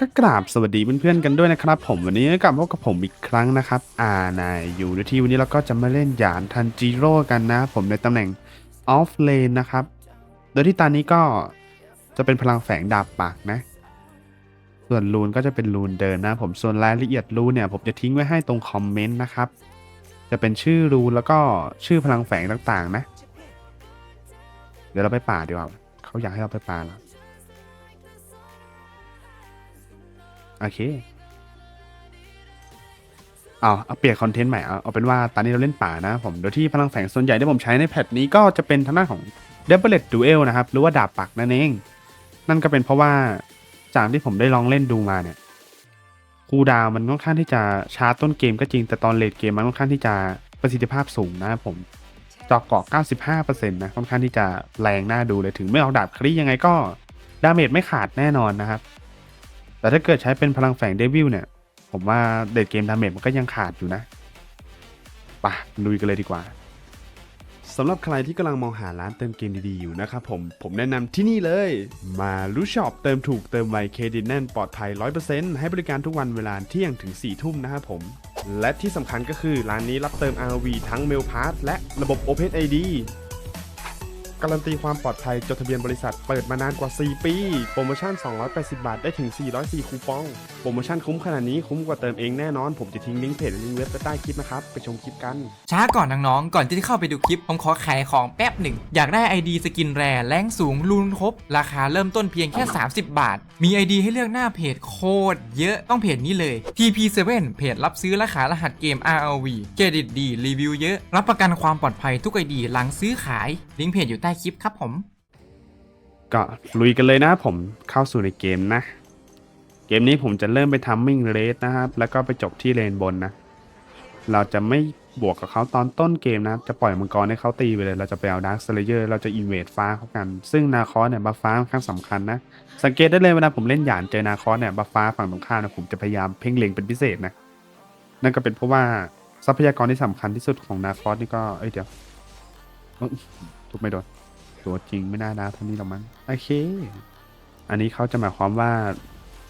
ก็กราบสวัสดีเพื่อนๆกันด้วยนะครับ ผมวันนี้กลับพบกับผมอีกครั้งนะครับอ่านายอยู่ในที่วันนี้เราก็จะมาเล่นหยานทันจิโร่กันนะ ผมในตำแหน่งออฟเลนนะครับ โดยที่ตอนนี้ก็จะเป็นพลังแฝงดาบปากนะ ส่วนรูนก็จะเป็นรูนเดินนะ ผมส่วนรายละเอียดรูนเนี่ย ผมจะทิ้งไว้ให้ตรงคอมเมนต์นะครับ จะเป็นชื่อรูนแล้วก็ชื่อพลังแฝงต่างๆ นะ เดี๋ยวเราไปป่าดีกว่าเขาอยากให้เราไปป่าแล้ว โอเคเอาเอาเปลี่ยนคอนเทนต์ใหม่เอาเอาเป็นว่าตอนนี้เราเล่นป่านะผมโดยที่พลังแฝงส่วนใหญ่ที่ผมใช้ในแพทนี้ก็จะเป็นทางด้านของ d e b l e t Duel นะครับ หรือว่าดาบปักนั่นเอง นั่นก็เป็นเพราะว่าจากที่ผมได้ลองเล่นดูมาเนี่ยคูดาวมันค่อนข้างที่จะชาร์จต้นเกมก็จริงแต่ตอนเลดเกมมันค่อนข้างที่จะประสิทธิภาพสูงนะครับผมจอกเกาะ 95%นะค่อนข้างที่จะแรงน่าดูเลยถึงไม่เอาดาบคลียังไงก็ดาเมจไม่ขาดแน่นอนนะครับ แต่ถ้าเกิดใช้เป็นพลังแฝงเดวิลเนี่ย ผมว่าเดดเกมดาเมจมันก็ยังขาดอยู่นะปะลุยกันเลยดีกว่าสำหรับใครที่กำลังมองหาร้านเติมเกมดีๆอยู่นะครับผม ผมแนะนำที่นี่เลย มารู้ช็อปเติมถูกเติมไวเครดิตแน่นปลอดภัย 100%ให้บริการทุกวันเวลาเที่ยงถึง 4 ทุ่มนะครับผม และที่สำคัญก็คือร้านนี้รับเติม RV ทั้ง Mail Pass และระบบ Open ID การันตีความปลอดภัยจดทะเบียนบริษัทเปิดมานานกว่า 4 ปี โปรโมชั่น 280 บาท ได้ถึง 404 คูปอง โปรโมชั่นคุ้มขนาดนี้คุ้มกว่าเติมเองแน่นอน ผมจะทิ้งลิงก์เพจและลิงก์เว็บไว้ใต้คลิปนะครับ ไปชมคลิปกัน ช้าก่อนน้องๆ ก่อนที่จะเข้าไปดูคลิป ผมขอขายของแป๊บหนึ่ง อยากได้ ID สกินแรแรงสูงรูนครบ ราคาเริ่มต้นเพียงแค่ 30 บาท มี ID ให้เลือกหน้าเพจโคตรเยอะต้องเพจนี้เลย TP7 เพจรับซื้อและขายรหัสเกม RLV เครดิตดีรีวิวเยอะ รับประกันความปลอดภัยทุก ID หลังซื้อขายลิงก์เพจอยู่ใต้คลิปครับผม ก็ลุยกันเลยนะผมเข้าสู่ในเกมนะ เกมนี้ผมจะเริ่มไปทำมิ่งเรสนะครับ แล้วก็ไปจบที่เลนบนนะ เราจะไม่บวกกับเขาตอนต้นเกมนะจะปล่อยมังกรให้เขาตีไปเลย เราจะไปเอาดาร์คเซเลเยอร์เราจะอินเวดฟ้าเขากัน ซึ่งนาคอสเนี่ยบัฟฟ้าค่อนข้างสำคัญนะ สังเกตได้เลยเวลาผมเล่นหยานเจอนาคอสเนี่ยบัฟฟ้าฝั่งตรงข้ามนะผมจะพยายามเพ่งเล็งเป็นพิเศษนะ นั่นก็เป็นเพราะว่าทรัพยากรที่สำคัญที่สุดของนาคอสนี่ก็ เอ้ยเดี๋ยวทุบไม่โดน ตัวจริงไม่น่าดาเท่านี้หรอกมั้งโอเค อันนี้เขาจะหมายความว่า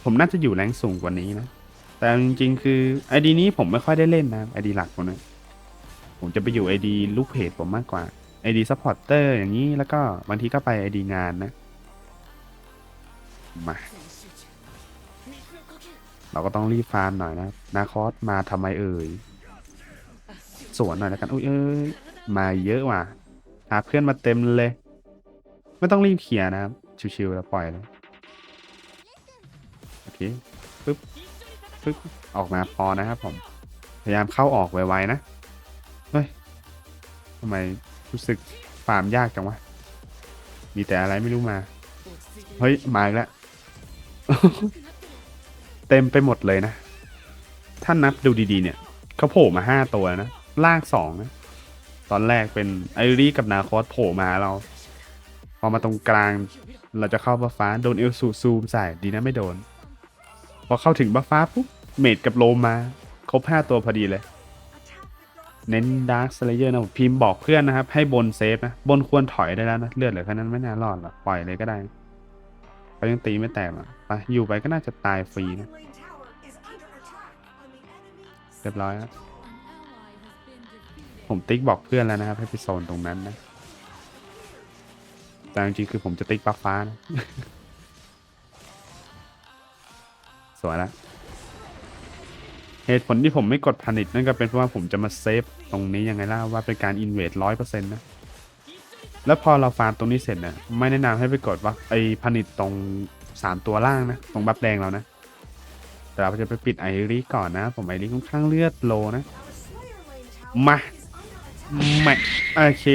ผมน่าจะอยู่แรงสูงกว่านี้นะ แต่จริงๆ คือไอดีนี้ผมไม่ค่อยได้เล่นนะไอดีหลักผมนะผมจะไปอยู่ไอดีลูกเพจผมมากกว่าไอดีซัพพอร์เตอร์อย่างนี้แล้วก็บางทีก็ไปไอดีงานนะ มา เราก็ต้องรีบฟาร์มหน่อยนะนาคอสมาทำไมเอ่ยสวนหน่อยแล้วกันอุ้ยเอ้ยมาเยอะว่ะหาเพื่อนมาเต็มเลย ไม่ต้องรีบเคลียร์นะครับ ชิวๆแล้วปล่อยเลยโอเคปึ๊บปึ๊บออกมาพอนะครับผม พยายามเข้าออกไวๆนะ เฮ้ยทำไมรู้สึกฟาร์มยากจังวะ มีแต่อะไรไม่รู้มา เฮ้ย มาอีกแล้ว เต็มไปหมดเลยนะ ถ้านับดูดีๆเนี่ย เขาโผล่มาห้าตัวนะ ลางสองนะ ตอนแรกเป็นไอรีกับนาคอสโผล่มาเรา พอมาตรงกลางเราจะเข้าบัฟฟ้าโดนเอลซูซูมใส่ดีนะไม่โดน พอเข้าถึงบัฟฟ้าปุ๊บเมดกับโลมมาครบ 5 ตัวพอดีเลย เน้นดาร์คสเลเยอร์นะผมพิมพ์บอกเพื่อนนะครับ ให้บนเซฟนะ บนควรถอยได้แล้วนะ เลือดเหลือแค่นั้นไม่น่ารอดหรอกปล่อยเลยก็ได้เขายังตีไม่แตกหรอกไปอยู่ไปก็น่าจะตายฟรีนะเรียบร้อยแล้วผมติ๊กบอกเพื่อนแล้วนะครับให้ไปโซนตรงนั้นนะ แต่จริงๆคือผมจะติ๊กบัฟฟ้านะ สวยแล้วเหตุผลที่ผมไม่กดผลิตนั่นก็เป็นเพราะว่าผมจะมาเซฟตรงนี้ยังไงล่ะว่าเป็นการอินเวดร้อยเปอร์เซ็นต์นะ แล้วพอเราฟาร์มตรงนี้เสร็จนี่ยไม่แนะนำให้ไปกดว่าไอผลิตตรงสามตัวล่างนะ ตรงบัฟแดงเรานะ แต่เราจะไปปิดไอริก่อนนะ ผมไอริค่อนข้างเลือดโลนะ มาแม็โอเค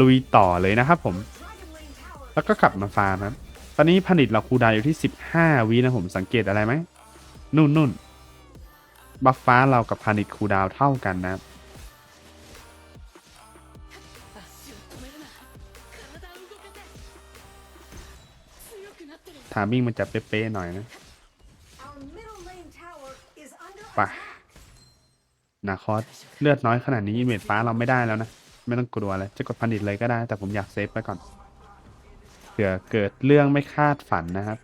ลุยต่อเลยนะครับผม แล้วก็กลับมาฟาร์มครับ ตอนนี้ผลิตเราคูดาวอยู่ที่ 15วินะผมสังเกตอะไรไหมนู่นนู่นบัฟฟ้าเรากับผลิตคูดาวเท่ากันนะทามิ่งมันจะเป๊ะๆหน่อยนะปะนาคอสเลือดน้อยขนาดนี้เมดฟ้าเราไม่ได้แล้วนะ ไม่ต้องกลัวเลยจะกดพันดิตเลยก็ได้ แต่ผมอยากเซฟไว้ก่อน เผื่อเกิดเรื่องไม่คาดฝันนะครับ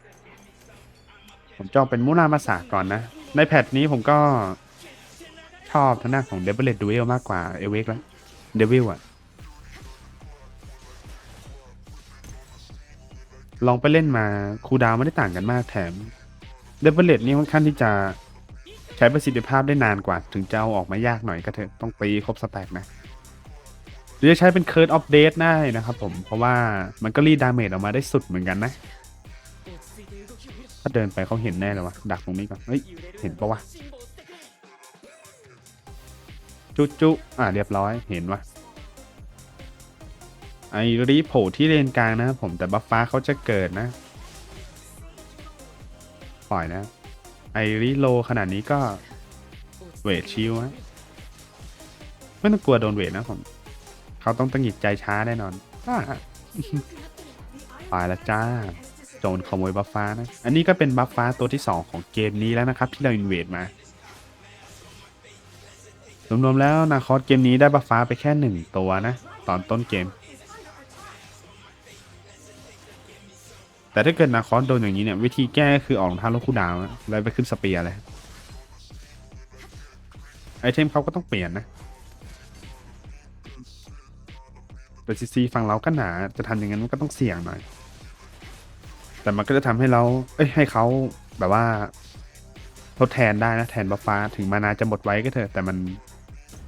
ผมจอาเป็นมุนามาสาก่อนนะ ในแพทนี้ผมก็ชอบทางด้านของ d e v i l e t Duel มากกว่าเอเวกแล้ว Devil อะลองไปเล่นมาคูดาวไม่ได้ต่างกันมากแถม d e v i l e t นี่ค่อนข้างที่จะใช้ประสิทธิภาพได้นานกว่า ถึงจะเอาออกมายากหน่อยก็เถอะต้องตีครบสแต็กนะ หรือจะใช้เป็น Curse of Death ได้นะครับผม เพราะว่ามันก็รีดดาเมจออกมาได้สุดเหมือนกันนะ ถ้าเดินไปเขาเห็นแน่เลยวะ ดักตรงนี้ก่อน เฮ้ย เห็นปะวะ จุจุอ่าเรียบร้อย เห็นวะไอรีโผล่ที่เลนกลางนะครับผม แต่บัฟฟ้าเขาจะเกิดนะ ปล่อยนะ ไอรีโลขนาดนี้ก็ เวทชิลนะไม่ต้องกลัวโดนเวทนะผม เขาต้องตั้งหิดใจช้าแน่นอนอ่าไปแล้วจ้า โจรขโมยบัฟฟ้านะ อันนี้ก็เป็นบัฟฟ้าตัวที่ 2 ของเกมนี้แล้วนะครับ ที่เราอินเวดมารวมๆแล้วนาคอสเกมนี้ได้บัฟฟ้าไปแค่หนึ่งตัวนะ ตอนต้นเกม แต่ถ้าเกิดนาคอสโดนอย่างนี้เนี่ย วิธีแก้ก็คือออกรองเท้าลดคูลดาวนะแล้วไปขึ้นสเปียร์เลยไอเทมเขาก็ต้องเปลี่ยนนะ แต่ซีซีฝั่งเราก็หนาจะทำอย่างนั้นมันก็ต้องเสี่ยงหน่อย แต่มันก็จะทำให้เรา เอ้ยให้เขาแบบว่า ทดแทนได้นะ แทนบัฟฟ้าถึงมานาจะหมดไว้ก็เถอะแต่มัน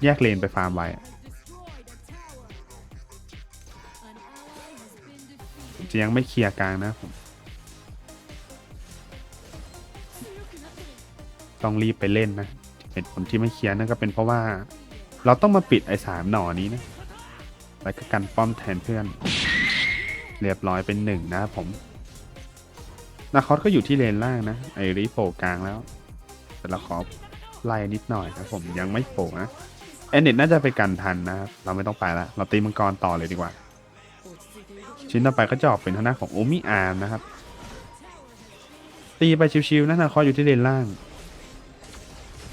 แยกเลนไปฟาร์มไว้ผมจะยังไม่เคลียร์กลางนะผมต้องรีบไปเล่นนะเป็นผลที่ไม่เคลียร์นั่นก็เป็นเพราะว่า เราต้องมาปิดไอ้สามหน่อนี้นะ แล้วก็กันป้อมแทนเพื่อน เรียบร้อยเป็นหนึ่งนะครับผมนาคอสก็อยู่ที่เลนล่างนะ ไอรีโผล่กลางแล้ว แต่ละขอไล่นิดหน่อยครับผมยังไม่โผล่นะแอนเน็ตน่าจะไปกันทันนะครับ เราไม่ต้องไปละเราตีมังกรต่อเลยดีกว่า ชิ้นต่อไปก็จะออกเป็นทางด้าของโอมิอาร์มนะครับ ตีไปชิวๆนะนาคอสอยู่ที่เลนล่าง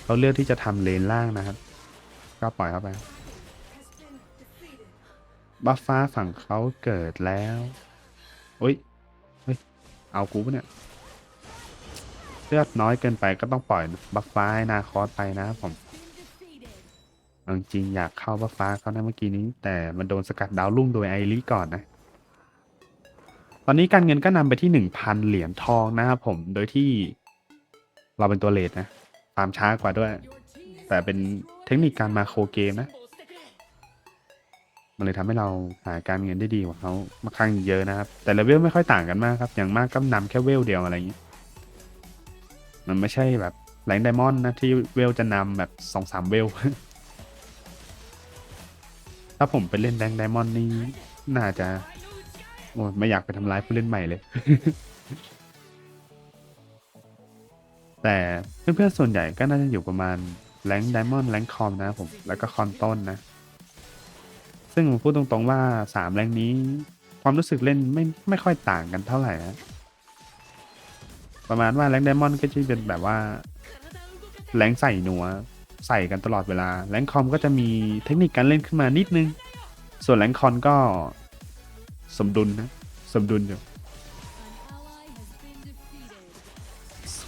เขาเลือกที่จะทำเลนล่างนะครับ ก็ปล่อยเข้าไป บัฟฟ้าฝั่งเขาเกิดแล้วอุ้ยเฮ้ย เอากูปะเนี่ยเลือดน้อยเกินไปก็ต้องปล่อยบัฟฟ้าให้นาคอสไปนะผมจริงอยากเข้าบัฟฟ้าเขานะเมื่อกี้นี้ แต่มันโดนสกัดดาวรุ่งโดยไอริก่อนนะ ตอนนี้การเงินก็นำไปที่หนึ่งพันเหรียญทองนะครับผม โดยที่เราเป็นตัวเลทนะ ตามช้ากว่าด้วย แต่เป็นเทคนิคการมาโคเกมนะ มันเลยทำให้เราหาการเงินได้ดีกว่าเขามาครั้งเยอะนะครับ แต่เลเวลไม่ค่อยต่างกันมากครับ อย่างมากก็นำแค่เวลเดียวอะไรอย่างนี้ มันไม่ใช่แบบแรงไดมอนด์นะที่เวลจะนำแบบสองสามเวล ถ้าผมไปเล่นแรงไดมอนด์นี่น่าจะโอ้ไม่อยากไปทำร้ายผู้เล่นใหม่เลย แต่เพื่อนๆส่วนใหญ่ก็น่าจะอยู่ประมาณแรงไดมอนด์แรงคอมนะผม แล้วก็คอนต้นนะ ซึ่งผมพูดตรงๆว่าสามแรงนี้ ความรู้สึกเล่นไม่ไม่ค่อยต่างกันเท่าไหร่นะประมาณว่าแรงไดมอนด์ก็จะเป็นแบบว่าแรงใส่หนัวใส่กันตลอดเวลาแรงคอมก็จะมีเทคนิคการเล่นขึ้นมานิดนึง ส่วนแรงคอนก็สมดุลนะสมดุลอยู่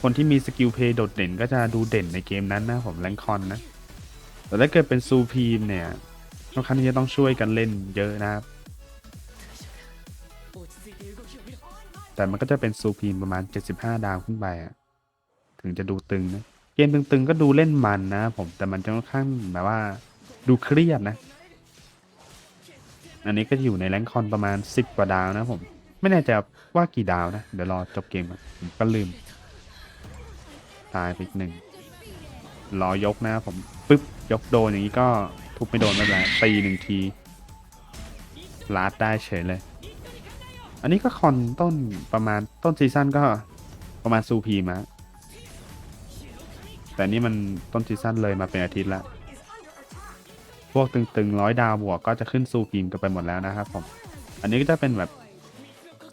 คนที่มีสกิลเพย์โดดเด่นก็จะดูเด่นในเกมนั้นนะผมแรงคอนนะ แต่ถ้าเกิดเป็นซูพีมเนี่ย ค่อนข้างที่จะต้องช่วยกันเล่นเยอะนะครับ แต่มันก็จะเป็นซูพีมประมาณ 75 ดาวขึ้นไปอะถึงจะดูตึงนะ เกมตึงๆก็ดูเล่นมันนะผมแต่มันจะค่อนข้างแบบว่าดูเครียดนะ อันนี้ก็อยู่ในแรงคอนประมาณ 10 กว่าดาวนะผม ไม่แน่ใจว่ากี่ดาวนะ เดี๋ยวรอจบเกมผมก็ลืม ตายไปอีกหนึ่งรอยกนะผมปึ๊บยกโดนอย่างนี้ก็ ทุบไม่โดนไม่เป็นไรตีหนึ่งทีลาดได้เฉยเลย อันนี้ก็คอนต้นประมาณต้นซีซั่นก็ประมาณซูพีมา แต่นี่มันต้นซีซั่นเลยมาเป็นอาทิตย์ละ พวกตึงๆร้อยดาวบวกก็จะขึ้นซูพีมกันไปหมดแล้วนะครับผม อันนี้ก็จะเป็นแบบ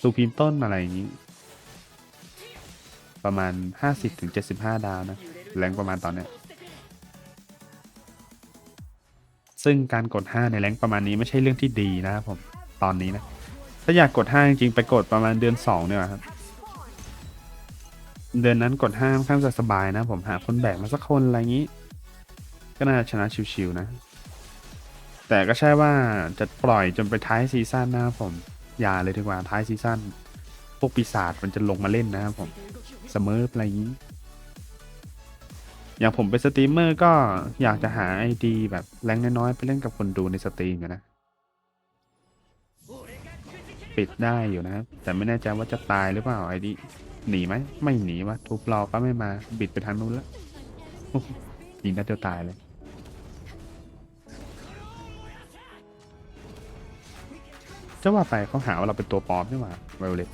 ซูพีมต้นอะไรอย่างนี้ ประมาณ 50-75ถึง75ดาวนะ แรงประมาณตอนเนี้ย ซึ่งการกด 5 ในแรงประมาณนี้ไม่ใช่เรื่องที่ดีนะครับผมตอนนี้นะ ถ้าอยากกด 5 จริงๆไปกดประมาณเดือน2เนี่ยครับ เดือนนั้นกดห้ามข้างจะสบายนะ ผมหาคนแบกมาสักคนอะไรอย่างนี้ ก็น่าจะชนะชิวๆนะ แต่ก็ใช่ว่าจะปล่อยจนไปท้ายซีซั่นนะครับผมอย่าเลยดีกว่าท้ายซีซั่นพวกปีศาจมันจะลงมาเล่นนะครับผมเสมออะไรอย่างนี้ อย่างผมเป็นสตรีมเมอร์ก็อยากจะหาไอดีแบบแรงน้อยๆไปเล่นกับคนดูในสตรีมอยู่นะ ปิดได้อยู่นะครับ แต่ไม่แน่ใจว่าจะตายหรือเปล่าไอดีหนีไหม ไม่หนีวะทุบรอก็ไม่มา บิดไปทางนู้นแล้วโอ้โหยิงนัดเดียวตายเลยจะว่าไปเขาหาว่าเราเป็นตัวปลอมนี่ไหว่าไวโอเลต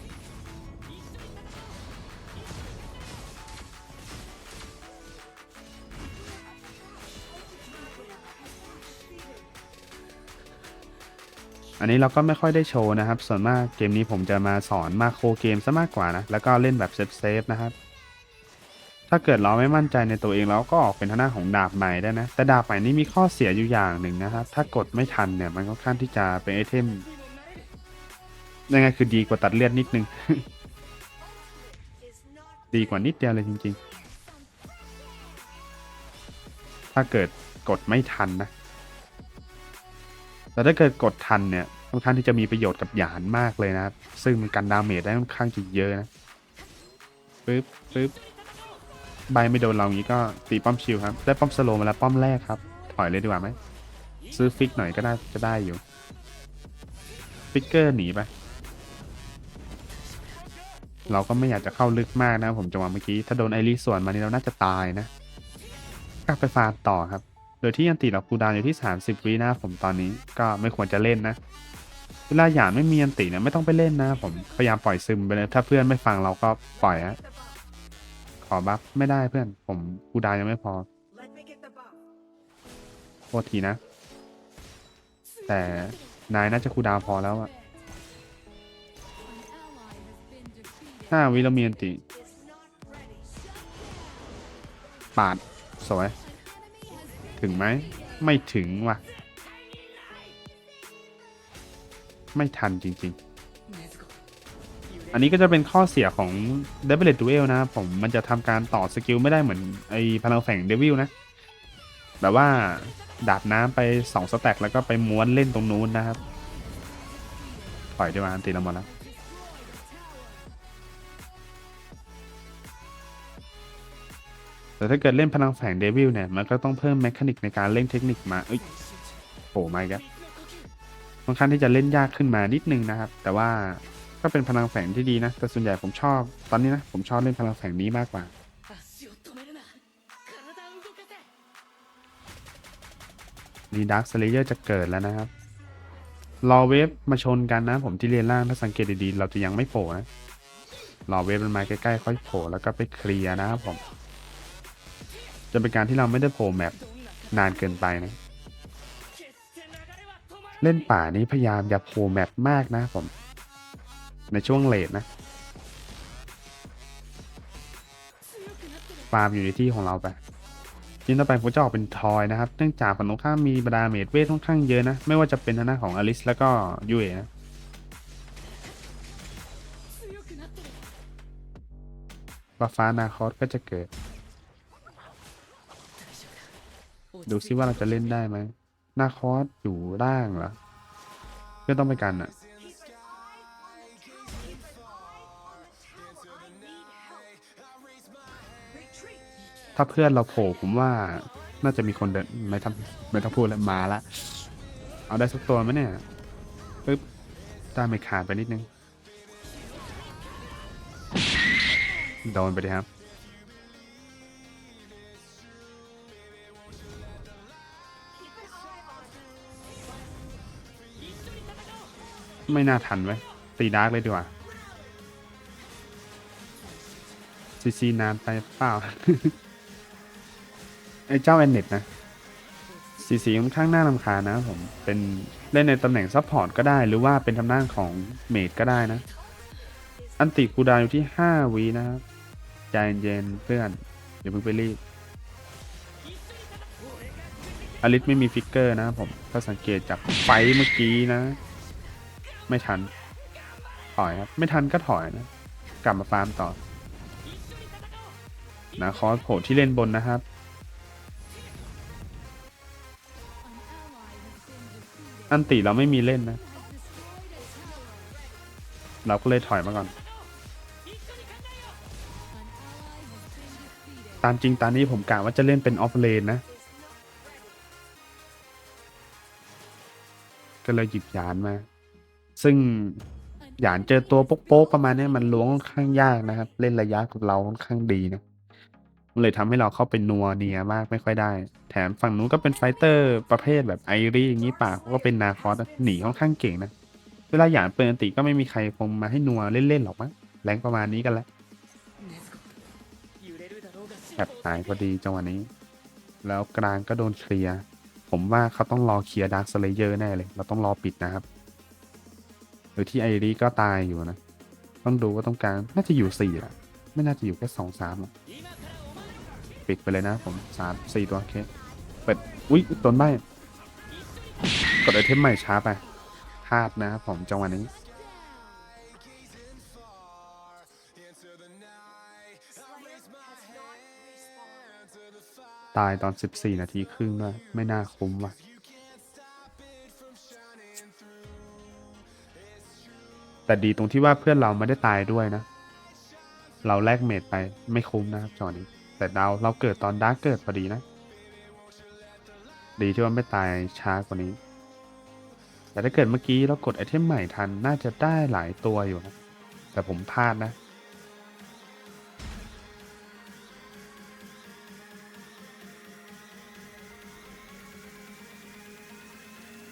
อันนี้เราก็ไม่ค่อยได้โชว์นะครับ ส่วนมากเกมนี้ผมจะมาสอนมาโครเกมซะมากกว่านะ แล้วก็เล่นแบบเซฟเซฟๆนะครับ ถ้าเกิดเราไม่มั่นใจในตัวเองเราก็ออกเป็นทาหน้าของดาบใหม่ได้นะ แต่ดาบใหม่นี่มีข้อเสียอยู่อย่างหนึ่งนะครับ ถ้ากดไม่ทันเนี่ยมันค่อนข้างที่จะเป็นไอเทมยังไงคือดีกว่าตัดเลือดนิดนึง ดีกว่านิดเดียวเลยจริง ๆ ถ้าเกิดกดไม่ทันนะ แต่ถ้าเกิดกดทันเนี่ยค่อนข้างที่จะมีประโยชน์กับหยานมากเลยนะครับ ซึ่งมันกันดาเมจได้ค่อนข้างจะเยอะนะปึ๊บปึ๊บใบไม่โดนเราอย่างนี้ก็ตีป้อมชิลครับ ได้ป้อมสโลว์มาแล้วป้อมแรกครับ ถอยเลยดีกว่าไหม ซื้อฟิกหน่อยก็ได้จะได้อยู่ ฟิกเกอร์หนีไป เราก็ไม่อยากจะเข้าลึกมากนะผมจังหวะเมื่อกี้ ถ้าโดนไอรีส่วนมานี่เราน่าจะตายนะ กลับไปฟาร์มต่อครับ โดยที่ยันตีเราคูดาวน์อยู่ที่ 30วินะผมตอนนี้ก็ไม่ควรจะเล่นนะเวลาหยาดไม่มียันตีเนี่ยไม่ต้องไปเล่นนะผมพยายามปล่อยซึมไปเลยถ้าเพื่อนไม่ฟังเราก็ปล่อยฮะขอบัฟไม่ได้เพื่อน ผมคูดาวน์ยังไม่พอโทษทีนะ แต่นายน่าจะคูดาวน์พอแล้วอะห้าวิเรามีอันติปาดสวย ถึงไหม ไม่ถึงว่ะ ไม่ทันจริง ๆ อันนี้ก็จะเป็นข้อเสียของ d e v i l Duel นะผมมันจะทำการต่อสกิลไม่ได้เหมือนไอพลังแฝงเดวิลนะ แบบว่าดาบน้ำไปสองสแต็กแล้วก็ไปม้วนเล่นตรงนู้นนะครับ ปล่อยดีกว่าอันตีเราหมดแล้ว แต่ถ้าเกิดเล่นพลังแสงเดวิลเนี่ย มันก็ต้องเพิ่มแมคานิกในการเล่นเทคนิคมา เอ้ยโผล่มาครับบางครั้งที่จะเล่นยากขึ้นมานิดนึงนะครับ แต่ว่าก็เป็นพลังแสงที่ดีนะ แต่ส่วนใหญ่ผมชอบ ตอนนี้นะ ผมชอบเล่นพลังแสงนี้มากกว่าดีดักสเลเยอร์จะเกิดแล้วนะครับ รอเวฟมาชนกันนะ ผมที่เรียนล่างถ้าสังเกตดีๆ เราจะยังไม่โผล่นะ รอเวฟมันมาใกล้ๆ ค่อยโผล่แล้วก็ไปเคลียร์นะครับผม จะเป็นการที่เราไม่ได้โผล่แมปนานเกินไปนะ เล่นป่านี้พยายามอย่าโผล่แมปมากนะผม ในช่วงเลทนะฟาร์มอยู่ในที่ของเราไปทีมต่อไปผมจะออกเป็นทอยนะครับ เนื่องจากฝั่งตรงข้ามมีบรรดาเมดเวทค่อนข้างเยอะนะ ไม่ว่าจะเป็นทางด้านของอลิสแล้วก็ยูเอนะบาฟ้านาคอสก็จะเกิด ดูซิว่าเราจะเล่นได้ไหมหน้าคอสอยู่ล่างเหรอเพื่อนต้องไปกันอะถ้าเพื่อนเราโผล่ผมว่าน่าจะมีคนเดินไม่ทำไม่ต้องพูดแล้วมาละ เอาได้สักตัวไหมเนี่ยปึ๊บได้ไม่ขาดไปนิดนึง โดนไปดิครับ ไม่น่าทันไว้ตีดาร์กเลยดีกว่าซีซีนานไปเปล่า ไอ้เจ้าแอนเน็ตนะซีซีค่อนข้างน่ารำคาญนะผม เป็นเล่นในตำแหน่งซัพพอร์ตก็ได้ หรือว่าเป็นทำหน้าของเมดก็ได้นะ อันติคูดาวน์อยู่ที่ 5วีนะครับ ใจเย็นเพื่อน อย่าเพิ่งไปรีบอลิสไม่มีฟิกเกอร์นะครับผม ถ้าสังเกตจากไฟเมื่อกี้นะ ไม่ทัน ถอยครับ ไม่ทันก็ถอยนะ กลับมาฟาร์มต่อนาคอสโผล่ที่เล่นบนนะครับ อันติเราไม่มีเล่นนะ เราก็เลยถอยมาก่อน ตามจริงตอนนี้ผมกะว่าจะเล่นเป็นออฟเลนนะก็เลยหยิบยานมา ซึ่งหยานเจอตัวโป๊กๆประมาณนี้มันล้วงค่อนข้างยากนะครับ เล่นระยะกับเราค่อนข้างดีนะมันเลยทำให้เราเข้าไปนัวเนียมากไม่ค่อยได้ แถมฝั่งนู้นก็เป็นไฟเตอร์ประเภทแบบไอรีอย่างนี้ปาเขาก็เป็นนาคอสหนีค่อนข้างเก่งนะ เวลาหยานเปิดอันติก็ไม่มีใครคงมาให้นัวเล่นๆหรอกมั้งแรงประมาณนี้กันแล้วแอบหายพอดีจังหวะนี้ แล้วกลางก็โดนเคลียร์ผมว่าเขาต้องรอเคลียร์ดาร์คสเลเยอร์แน่เลย เราต้องรอปิดนะครับ หรือที่ไอรีก็ตายอยู่นะ ต้องดูว่าตรงกางน่าจะอยู่สี่อะไม่น่าจะอยู่แค่สองสามปิดไปเลยนะผมสามสี่ตัวโอเคเปิดอุ้ยโดนใบกดไอเทมใหม่ช้าไปพลาดนะครับผมจังหวะนี้ตายตอน 14 นาทีครึ่งด้วยไม่น่าคุ้มว่ะ แต่ดีตรงที่ว่าเพื่อนเราไม่ได้ตายด้วยนะ เราแลกเมดไปไม่คุ้มนะครับจอนี้ แต่เราเราเกิดตอนดาร์กเกิดพอดีนะ ดีที่ว่าไม่ตายช้ากว่านี้ แต่ถ้าเกิดเมื่อกี้เรากดไอเทมใหม่ทันน่าจะได้หลายตัวอยู่นะ แต่ผมพลาดนะ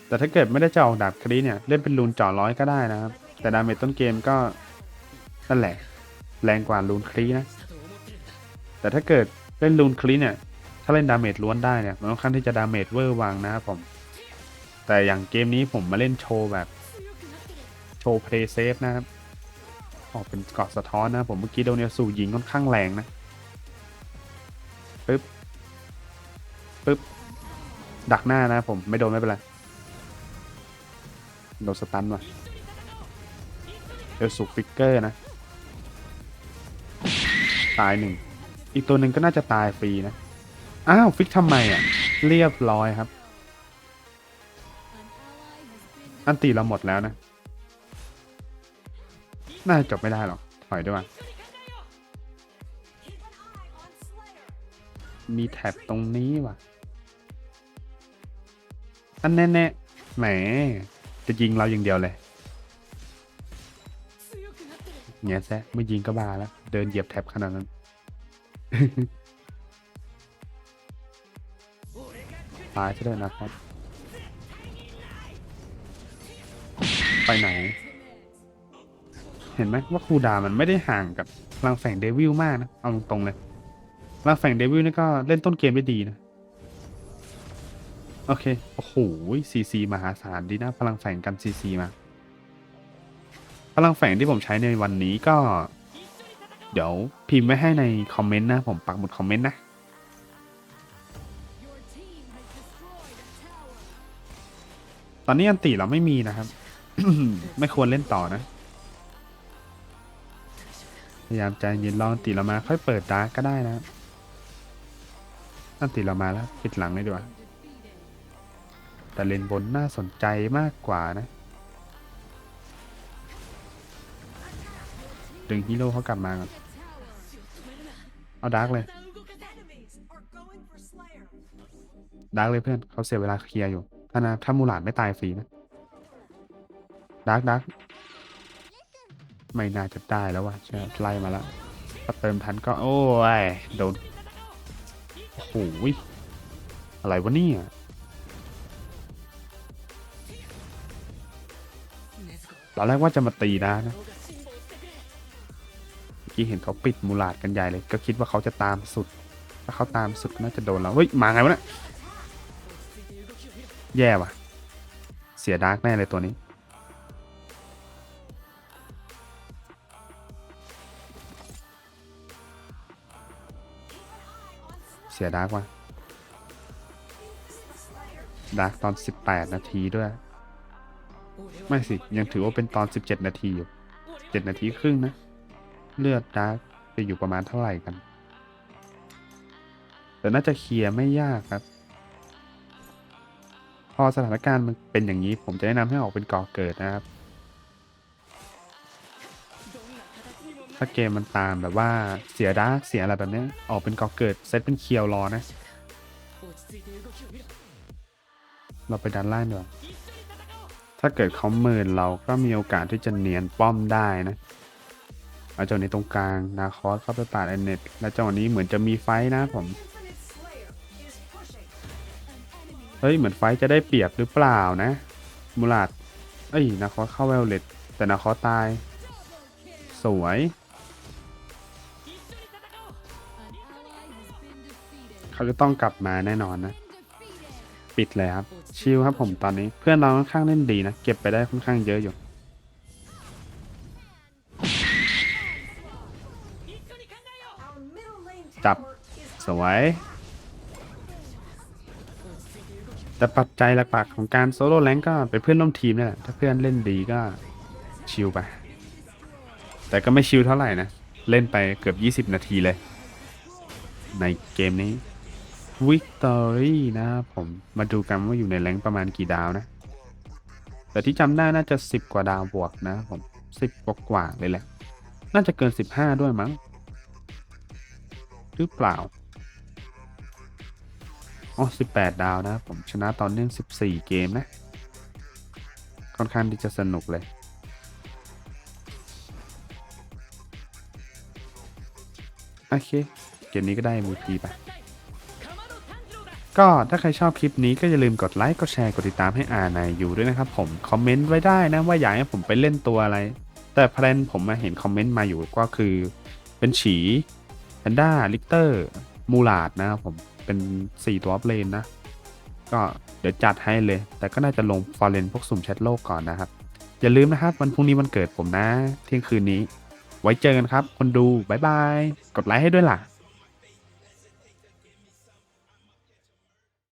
แต่ถ้าเกิดไม่ได้จะออกดาบคลีเนี่ย เล่นเป็นรูนจ่อร้อยก็ได้นะครับ แต่ดาเมจต้นเกมก็นั่นแหละ แรงกว่ารูนคลีนะ แต่ถ้าเกิดเล่นรูนคลีเนี่ย ถ้าเล่นดาเมจล้วนได้เนี่ย มันค่อนข้างที่จะดาเมจเวอร์วังนะครับผม แต่อย่างเกมนี้ผมมาเล่นโชว์แบบ โชว์เพลย์เซฟนะครับ ออกเป็นเกาะสะท้อนนะผมเมื่อกี้โดนเนสู่ยิงค่อนข้างแรงนะปึ๊บปึ๊บดักหน้านะผมไม่โดนไม่เป็นไรโดนสตันว่ะ เอลสุฟิกเกอร์นะ ตายหนึ่ง อีกตัวหนึ่งก็น่าจะตายฟรีนะ อ้าว ฟิกทำไมอะ เรียบร้อยครับ อันตีเราหมดแล้วนะ น่าจะจบไม่ได้หรอกถอยด้วยว่ะมีแท็บตรงนี้ว่ะ อันแน่ๆแหม จะยิงเราอย่างเดียวเลย เงี้ยแซะไม่ยิงก็บาแล้วเดินเหยียบแท็บขนาดนั้นตายซะด้วยนะครับ ไปไหน เห็นไหมว่าคูดามันไม่ได้ห่างกับพลังแฝงเดวิลมากนะ เอาตรงๆเลยพลังแฝงเดวิลนี่ก็เล่นต้นเกมได้ดีนะ โอเค โอ้โหซีซีมหาศาลดีนะ พลังแฝงกันซีซีมา ลังแฝงที่ผมใช้ในวันนี้ก็ เดี๋ยวพิมพ์ไว้ให้ในคอมเมนต์นะ ผมปักหมุดคอมเมนต์นะ ตอนนี้อันติเราไม่มีนะครับ ไม่ควรเล่นต่อนะ พยายามใจเย็นรออันติเรามา ค่อยเปิดดาร์กก็ได้นะอันติเรามาแล้วปิดหลังเลยดีกว่าแต่เลนบนน่าสนใจมากกว่านะ ดึงฮีโร่เขากลับมาก่อน เอาดาร์กเลย ดาร์กเลยเพื่อนเขาเสียเวลาเคลียร์อยู่ ถ้านะถ้ามูหลานไม่ตายฟรีนะ ดาร์กดาร์กไม่น่าจะได้แล้วว่ะใช่ไล่มาแล้วถ้าเติมทันก็โอ้ยโดนโอ้โหยอะไรวะเนี่ยตอนแรกว่าจะมาตีนะนะ กี้เห็นเขาปิดมูลาดกันใหญ่เลย ก็คิดว่าเขาจะตามสุด ถ้าเขาตามสุดน่าจะโดนแล้วเฮ้ย มาไงวะเนี่ย แย่ว่ะ เสียดาร์กแน่เลยตัวนี้ เสียดาร์กว่ะ ดาร์กตอน 18 นาทีด้วย ไม่สิ ยังถือว่าเป็นตอน 17 นาทีอยู่ 7 นาทีครึ่งนะ เลือดดาร์กจะอยู่ประมาณเท่าไหร่กัน แต่น่าจะเคลียร์ไม่ยากครับ พอสถานการณ์มันเป็นอย่างนี้ ผมจะแนะนำให้ออกเป็นก่อเกิดนะครับ ถ้าเกมมันตามแบบว่าเสียดาร์กเสียอะไรแบบนี้ออกเป็นก่อเกิดเซตเป็นเคียวรอนะ เราไปดันล่างดีกว่าถ้าเกิดเขาเมินเราก็มีโอกาสที่จะเนียนป้อมได้นะ เอาจังหวะนี้ตรงกลางนาคอสเข้าไปปาดแอนเนตและจังหวะนี้เหมือนจะมีไฟนะผม เฮ้ย เหมือนไฟจะได้เปรียบหรือเปล่านะ มูลาดเอ้ยนาคอสเข้าเวลเลตแต่นาคอสตาย สวย เขาจะต้องกลับมาแน่นอนนะ ปิดเลยครับ ชิลครับผมตอนนี้เพื่อนเราค่อนข้างเล่นดีนะ เก็บไปได้ค่อนข้างเยอะอยู่ middle lane Chập. tower is สวยแต่ปัจจัยหลักๆของการโซโล่แรงก็เป็นเพื่อนร่วมทีมนี่แหละ ถ้าเพื่อนเล่นดีก็ชิลไป แต่ก็ไม่ชิลเท่าไหร่นะ เล่นไปเกือบ 20 นาทีเลย ในเกมนี้ Victory นะผมมาดูกันว่าอยู่ในแรงประมาณกี่ดาวนะ แต่ที่จำได้น่าจะ 10 กว่าดาวบวกนะผม 10 กว่ากว่าเลยแหละ น่าจะเกิน 15 ด้วยมั้ง หรือเปล่าอ๋อ18 ดาวนะ ผมชนะตอนเนื่อง 14 เกมนะ ค่อนข้างที่จะสนุกเลย โอเค เกมนี้ก็ได้ MVP ไป ก็ถ้าใครชอบคลิปนี้ก็อย่าลืมกดไลค์ กดแชร์ กดติดตามให้อ่านในอยู่ด้วยนะครับผม คอมเมนต์ไว้ได้นะว่าอยากให้ผมไปเล่นตัวอะไร แต่แพลนผมมาเห็นคอมเมนต์มาอยู่ก็คือเป็นฉี แพนด้าลิกเตอร์มูลาดนะครับผมเป็น 4 ตัวอัพเลนนะ ก็เดี๋ยวจัดให้เลย แต่ก็น่าจะลงฟอร์เรนพวกสุ่มแชทโลกก่อนนะครับ อย่าลืมนะครับ วันพรุ่งนี้วันเกิดผมนะ เที่ยงคืนนี้ ไว้เจอกันครับ คนดู บ๊ายบาย กดไลค์ให้ด้วยล่ะ